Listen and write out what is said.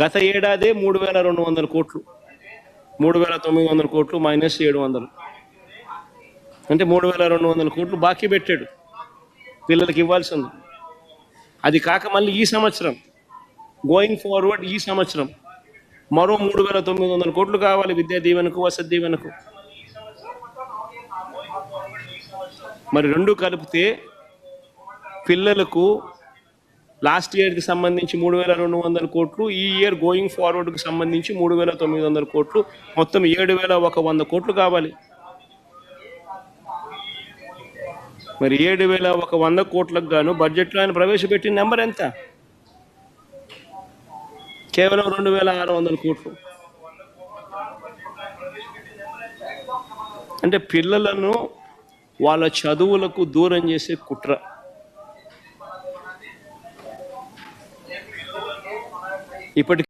గత ఏడాదే మూడు వేల రెండు వందల కోట్లు. మూడు వేల తొమ్మిది వందల కోట్లు మైనస్ ఏడు వందలు. అంటే మూడు వేల రెండు వందల కోట్లు బాకీ పెట్టాడు. పిల్లలకి ఇవ్వాల్సింది. అది కాక మళ్ళీ ఈ సంవత్సరం గోయింగ్ ఫార్వర్డ్ ఈ సంవత్సరం మరో మూడు వేల తొమ్మిది వందల కోట్లు కావాలి విద్యా దీవెనకు వసతి దీవెనకు. మరి రెండు కలిపితే పిల్లలకు లాస్ట్ ఇయర్కి సంబంధించి మూడు వేల రెండు వందల కోట్లు ఈ ఇయర్ గోయింగ్ ఫార్వర్డ్కి సంబంధించి మూడు వేల తొమ్మిది వందల కోట్లు. మొత్తం ఏడు వేల ఒక వంద కోట్లు కావాలి. మరి ఏడు వేల ఒక వంద కోట్లకు గాను బడ్జెట్లో ఆయన ప్రవేశపెట్టిన నెంబర్ ఎంత? కేవలం రెండు వేల ఆరు వందల కోట్లు. అంటే పిల్లలను వాళ్ళ చదువులకు దూరం చేసే కుట్ర. ఇప్పటి